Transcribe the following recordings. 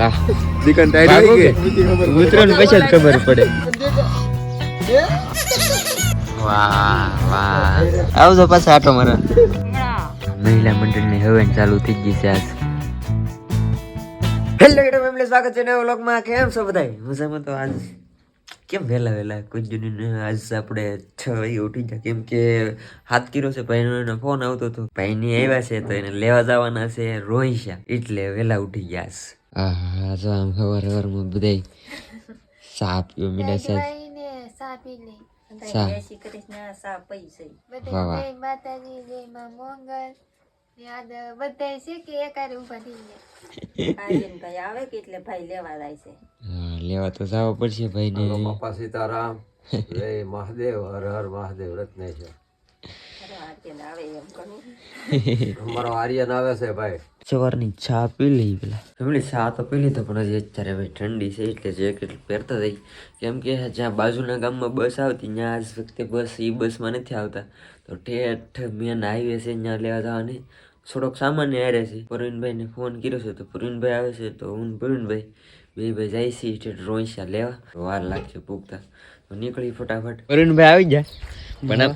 વાહ દીકન ભાગો કે? ઉતરો પછી જ ખબર પડે. વાહ વાહ. આવજો પાછા આટો મારા. મહિલા મંડળની હવન ચાલુ થઈ ગઈ છે આજ. હેલો સ્વાગત છે નવા વ્લોગમાં. કેમ છો મજામાં તો આજ. કેમ વહેલા વહેલા? કુંજની જુની આજ આપણે છ વાગે ઉઠી ગયા. કેમ કે હાથ કીરો છે ભાઈનો ફોન આવતો હતો. ભાઈની આવ્યા છે તો એને લેવા જવાના છે રોહિશા એટલે વહેલા ઉઠી ગયા છે હા જો આમ ખબર સવારમાં બધાય સા પીવો મીડા સા ને સા પી લે સા બધા વાહ, વાહ. જય માતાજી જય માં મોંગલ યાદ બધા છે કે એકારે ઊભા થઈ ગયા હા લેવા તો જવા પડશે ભાઈને બાપા સીતારામ જય મહાદેવ હર હર મહાદેવ રત્ને છે અમારો આર્યન આવે છે ભાઈ સવારની ચા પી લઈ પેલા. ફેમિલી ચા તો પી લીધો પણ હજી અત્યારે ભાઈ ઠંડી છે એટલે જેકેટ પહેરતા થઈ. કેમ કે જ્યાં બાજુના ગામમાં બસ આવતી ત્યાં આજ વખતે બસ એ બસમાં નથી આવતા. તો ઠેઠ મેન હાઈવે છે ત્યાં લેવા જવાની. થોડોક સામાન્ય હારે છે. પ્રવીણભાઈને ફોન કર્યો છે તો પ્રવીણભાઈ આવે છે તો હું પ્રવીણભાઈ બે ભાઈ જાય છે એટલે રોઈશા લેવા. વાર લાગશે પૂગતા. તો નીકળી ફટાફટ. પ્રવીણભાઈ આવી જાય પણ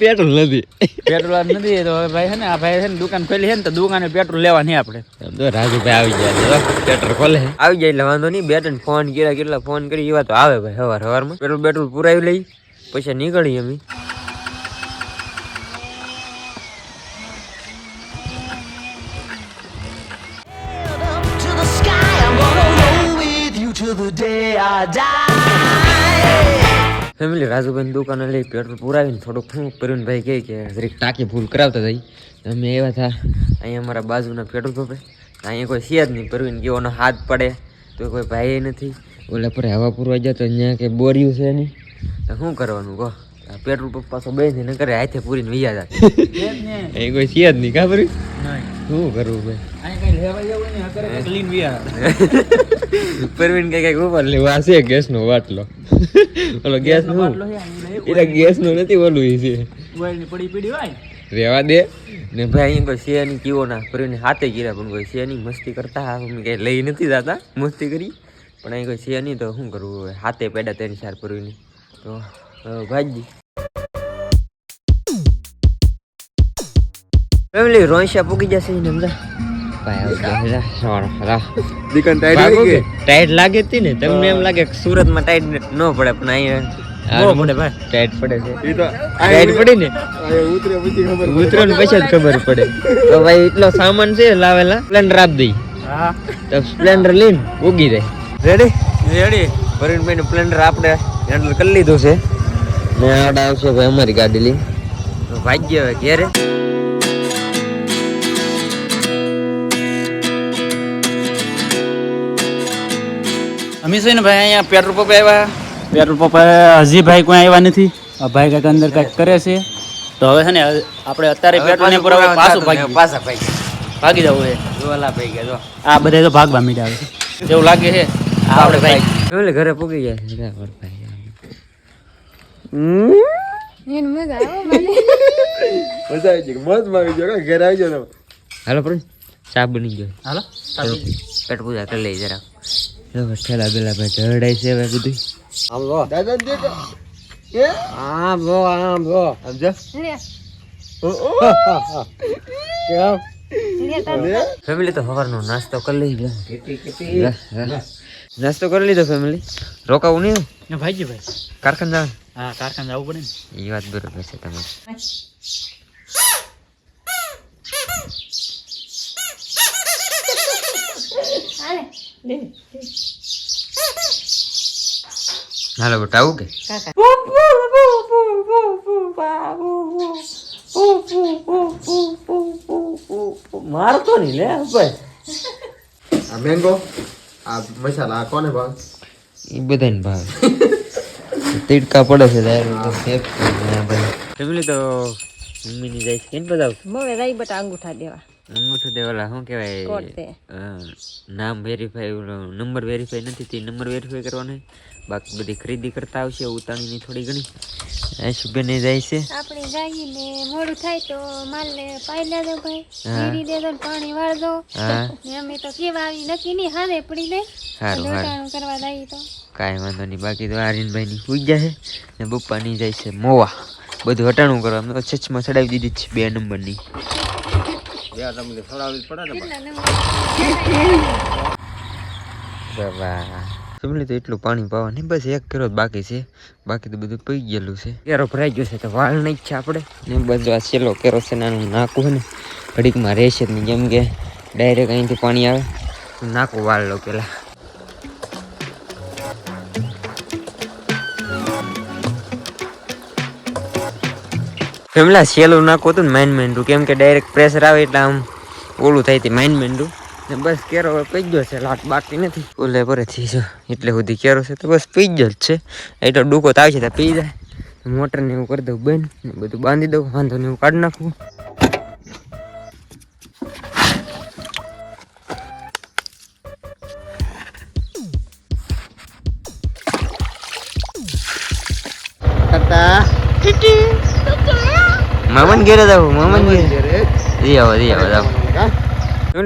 પેટ્રોલ નથી. પેટ્રોલ નથી તો ભાઈ છે ને આ ભાઈ છે ને દુકાન ખોલી છે ને તો દુકાને પેટ્રોલ લેવા નહીં આપણે. તો રાજુભાઈ આવી ગયા પેટ્રોલ ખોલે આવી જાય એટલે વાંધો નહીં બે ત્રણ ફોન કર્યા કેટલા ફોન કરી એવા તો આવે ભાઈ સવાર સવારમાં પેટ્રોલ પેટ્રોલ પુરાવી લઈ પછી નીકળી અમે. To the day I die. Family Rajubhai દુકાને લઈ પેટ્રોલ પુરાવીને થોડુંક શું પ્રવીણભાઈ કહે કે જરીક ટાંકી ફૂલ કરાવતા થઈ અમે એવા થા અહીંયા અમારા બાજુના પેટ્રોલ પંપે અહીંયા કોઈ છે જ નહીં પ્રવીણ ગયોનો હાથ પડે તો કોઈ ભાઈ નથી. ઓલા પર હવા પૂરવા જાય તો અહીંયા કે બોર્યું છે નહીં. તો શું કરવાનું કહો? આ પેટ્રોલ પંપ પાછો બે ને કરે હાથે પૂરીને વૈયા જાય એ કોઈ છે જ નહીં ખબર શું કરવું ભાઈ પરવીન કઈ કંઈક ઉપર લેવું છે ગેસ નો બાટલો ઓલો ગેસ નો એટલે ગેસ નો નથી ઓલું છે. પડી પડી હોય રેવા દે. ને ભાઈ અહીં કોઈ છે નહીં ના. પરવીન હાથે ગીરા પણ કોઈ શેની મસ્તી કરતા અમે કઈ લઈ નથી જતા મસ્તી કરી. પણ અહીં કોઈ છે નહીં તો શું કરવું હાથે પેડા તેની સાર પરવીન. તો હવે ફેમિલી રોઈશા પૂકી જશે ને સમજા? ટાઈટ લાગે જ ને તમને એમ લાગે કે સુરતમાં ટાઈટ ન પડે પણ અહીંયા ભાઈ. ટાઈટ પડે છે ટાઈટ પડી ને ઉતરે પછી ખબર ને પછી જ ખબર પડે તો ભાઈ એટલો સામાન છે લાવેલા સ્પ્લેન્ડર આપ દઈ તો સ્પ્લેન્ડર લઈને ઉગી જાય રેડી રેડી વરુણભાઈ નું સ્પ્લેન્ડર આપણે હેન્ડલ કરી લીધું છે ને આડા આવશે ભાઈ અમારી ગાડી લઈ ભાગ્ય હવે ઘેરે અમે છે ને ભાઈ અહીંયા પેટ્રોલ પંપે આવ્યા પેટ્રોલ પંપે હજી ભાઈ કોઈ આવ્યા નથી. આ ભાઈ કાંઈક અંદર કાંઈક કરે છે. તો હવે છે ને આપણે અત્યારે પેટ્રોલ ને પુરાવા પાછું ભાગી પાછા ભાગી ભાગી જવું છે જોવાલા ભાઈ ગયા જો. આ બધા તો ભાગવા મીડા આવે એવું લાગે છે. આપણે ભાઈ. ફેમિલી ઘરે પૂગી ગયા છે બરાબર ભાઈ એને મજા આવે મજા આવી ગઈ. મસ્તમાં ગયો ઘેર આવી ગયો હાલો પણ ચા બની ગયો. હાલો પેટ પૂજા કરી લઈ જરા. ઢળાય છે હવે બધું આમ દાદા લે લે તાર ફેમિલી તો સવારનો નાસ્તો કરી લઈ નાસ્તો કરી લીધો ફેમિલી રોકાવું નહીં ભાઈજી ભાઈ કારખાને જવાનું હા કારખાને જવું પડે ને એ વાત બરોબર છે તમારી હાલે લે હાલો બેટા આવું કે મારતો નહીં લે ભાઈ આ મેંગો આ મસાલા આ કોને ભાવ એ બધાને ભાવ તીડકા પડે છે ફેમિલી તો મમ્મીની જાય છે કેમ બતાવ મોવે રાઈ બટા અંગૂઠા દેવા દે ઓલા શું કહેવાય? નામ વેરીફાઈ નંબર વેરીફાઈ નથી તે નંબર વેરીફાઈ કરવાનો બાકી બધી ખરીદી કરતા આવશે ઉતાણીની થોડી ઘણી. શુભેને જાય છે? આપણે જઈએ ને મોડું થાય તો માલને પાઈ લેજો ભાઈ. હા. દેજો ને પાણી વાળ દો. હા. ને અમે તો કેવા આવી નક્કી નહીં હારે પડી લે. સારું સારું કરવા દઈએ તો. કાંઈ વાંધો નહીં બાકી તો આર્યનભાઈની પૂજ જશે ને બપ્પાની જાય છે મોવા. બધું હટાણું કરવા અમે છચમાં ચડાવી દીધી છે બે નંબરની. બાબા. તમને તો એટલું પાણી પાવા નહીં બસ એક કેરો બાકી છે. બાકી તો બધું પી ગયેલું છે. કેરો ભરાઈ ગયો છે તો વાળ નહીં છે આપણે. ને બધું આ છેલ્લો કેરો છે નાનું નાકું ને. ઘડીકમાં રહેશે જ નહીં જેમ કે ડાયરેક્ટ અહીંથી પાણી આવે. નાખો વાળ લો પેલા. ફેમલા સેલું નાખો હતું ને માઇન મેંડું કેમ કે ડાયરેક્ટ પ્રેશર આવે એટલે આમ ઓલું થાય હતી માઇન મેંડું ને બસ કેરો પી ગયો છે, લાટ બાકી નથી. ઓલે પરેથી જો, એટલે સુધી કેરો છે તો બસ પી ગયો જ છે. એટલો ડૂકો તો આવશે તો પી જાય. મોટરને એવું કરી દઉં બંધ બધું બાંધી દઉં, વાંધો ને એવું કાઢી નાખવું મામન ઘેરે જાવ મામન ઘેરે. જી. આવો જી આવો જાવ કા?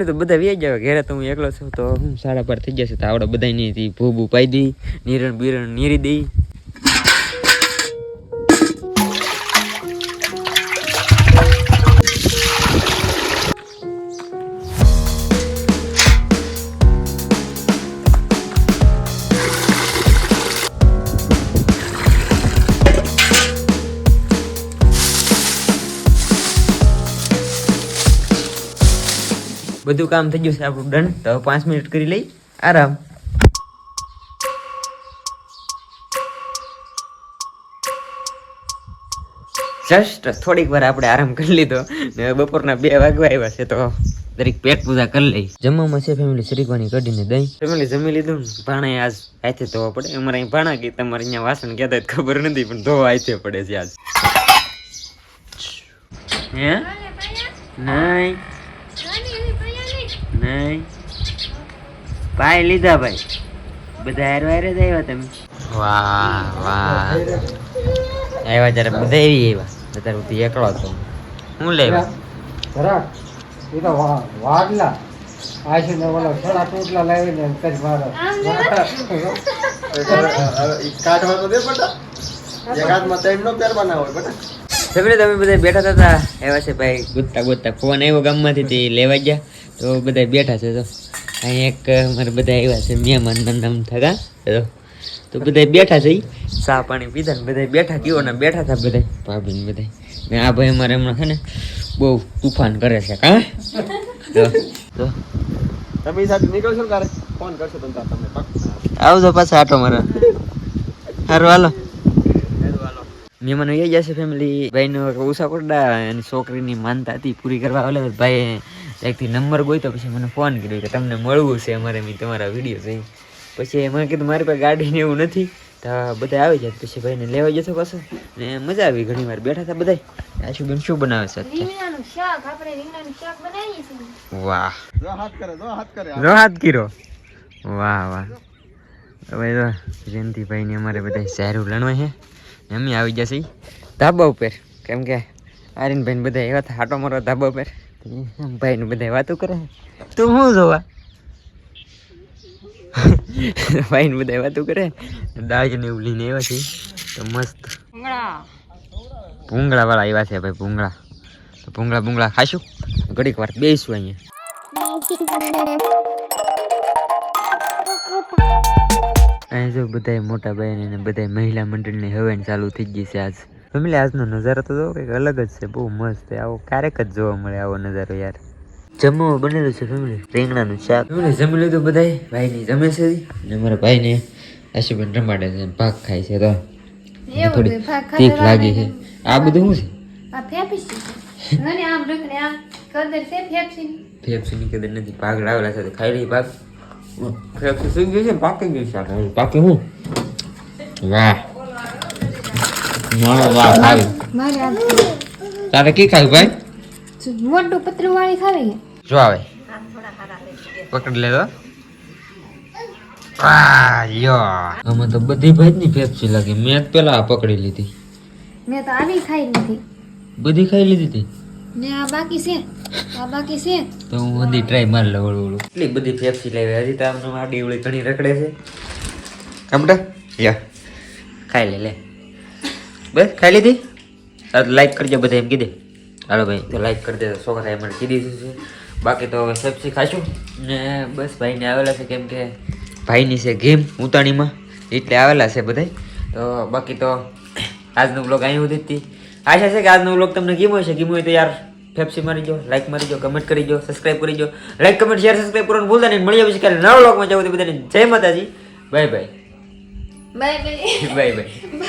તો બધા વ્યાજ જાવ. ઘેરે તો હું એકલો છું તો હું સાડા પર થઈ જશે તો આવડે બધા ની ભૂબુ પાઈ દઈ નિરણ બિરણ નીરી દઈ બધું કામ થઈ ગયું છે આપણું ડન તો પાંચ મિનિટ કરી લઈ. આરામ. જસ્ટ થોડીક વાર આપણે આરામ કરી લીધો. ને બપોરના બે વાગવા આવ્યા છે તો દરેક પેટ પૂજા કરી લઈ. જમવામાં છે ફેમિલી શરીકવાની કઢીને દઈ ફેમિલી જમી લીધું ભાણે ભાણા આજ હાથે ધોવા પડે. અમારે અહીં ભાણા કે તમારે અહીંયા વાસણ કહેતા તો ખબર નથી પણ ધોવા હાથે પડે છે આજ. હે? નહીં. નહીં. પાય લીધા ભાઈ. બધા હારે જ આવ્યા તમે. વાહ વાહ. આવ્યા ત્યારે બધા એવી આવ્યા. અત્યારે હું એકલો હતો. હું લેવા જરાક. એ તો વા- વાડલા. આશી ને ઓલો થોડા ટોટલા લાવીને કરી મારો. કાઢવા તો દે બટા. એક હાથમાં ત્રણ નો પહેરવાના હોય બટા. સગડે તમે બધા બેઠા હતા એવા છે ભાઈ. ગોતતા ગોતતા ફોન આવ્યો ગામમાંથી તે લેવા ગયા. તો બધા બેઠા છે તો અહીં એક મારે બધા આવ્યા છે મહેમાન નામ થતા. તો તો બધા બેઠા છે. ચા પાણી પીધા ને બધા બેઠા કયો ને બેઠા હતા બધા ભાભી ને બધા ને આ ભાઈ અમારે હમણાં છે ને બહુ તુફાન કરે છે કા તો તો તમે સાથે નીકળશો ને તારે? ફોન કરશો તમે આવજો પાછા આટો મારા સારું હાલો. મહેમાનો એ જશે ફેમિલી ભાઈનો ઉષા કોરડા એની છોકરીની માનતા હતી પૂરી કરવા ઓલે ભાઈ એકથી નંબર ગોઈતો પછી મને ફોન કર્યો કે તમને મળવું છે અમારે મેં તમારા વીડિયો જોઈ પછી મને કીધું મારી પાસે ગાડીને એવું નથી તો બધા આવી જાય પછી ભાઈને લેવા જશો પાછો ને મજા આવી ઘણી વાર બેઠા હતા બધા આશુબેન શું બનાવે છે વાહ જો હાથ કરે જો હાથ કરે નો હાથ કીરો વાહ વાહ હવે તો જયંતિભાઈ ને અમારે બધા સારું લણવા છે અમે આવી જશે ધાબા ઉપર. કેમ કે આર્યનભાઈ ને બધા એવા હાટો મારો ધાબા ઉપર. ભાઈ ને બધા વાતો કરે. તું શું જોવા? ભાઈ ને બધા વાતો કરે. દાળ ને એવું લઈને આવ્યા છે. તો મસ્ત. ભૂંગળા વાળા આવ્યા છે ભાઈ, ભૂંગળા. તો ભૂંગળા ભૂંગળા ખાશું? ઘડીક વાર બેસું અહીંયા. અહીં જો બધા મોટા બહેન અને બધા મહિલા મંડળની હવેન ચાલુ થઈ ગઈ છે આજ. ફેમિલી આજનો નજારો તો જો કંઈક અલગ જ છે બહુ મસ્ત છે. આવો ક્યારેક જ જોવા મળે આવો નજારો યાર. જમવામાં બનેલું છે ફેમિલી રીંગણાનું શાક. ફેમિલી જમી લીધું બધાય? ભાઈની જમે છે ને મારા ભાઈને આશુબેન રમાડે છે ભાગ ખાય છે તો. થોડી તીખ લાગે છે. આ બધું શું આ ફેફસી છે. અને આમ રખને છે ફેફસી છે કદર નથી ભાગ લાવેલા છે તો ખાઈ લઈ ભાગ. છે ને પાકી ગયું શાક હવે પાકી હું વાહ વાહ વાહ ખાવી મારે આ તારે કી ખાવું ભાઈ મોટું પતરું વાળી ખાવી જો આવે પકડી લેતો આમાં તો બધી ભાઈ પેપ્સી લાગી મેં પેલા પકડી લીધી મેં તો આની ખાઈ લીધી બધી ખાઈ લીધી હતી ને આ બાકી છે. આ બાકી છે. તો હું બધી ટ્રાય મારી લઉં ઓળું ઓળું એટલી બધી પેપ્સી લાવી હજી તો આમને આડી ઓળી ઘણી રખડે છે. કમટા યા. ખાઈ લે લે. બસ ખાઈ લીધી? લાઈક કરજો બધા એમ કીધે. હાલો ભાઈ તો લાઈક કરી દે છોકરા એમ મને કીધી છે બાકી તો હવે પેપ્સી ખાશું. ને બસ ભાઈને આવેલા છે કેમ કે ભાઈની છે ગેમ ઉતાણીમાં. એટલે આવેલા છે બધા તો બાકી તો આજનો બ્લોગ અહીં સુધી હતી. આશા છે કે આજનો વ્લોગ તમને ગીમો છે ગીમો હોય તો યાર ફેપ્સી મારી જો લાઈક મારી જો કમેન્ટ કરી જો સબસ્ક્રાઇબ કરી જો લાઈક કમેન્ટ શેર સબસ્ક્રાઈબ કરવાનું ભૂલતા નહીં. મળીએ પછી કાલે નવા વ્લોગમાં જવું તો બધાને જય માતાજી. Bye bye bye bye bye bye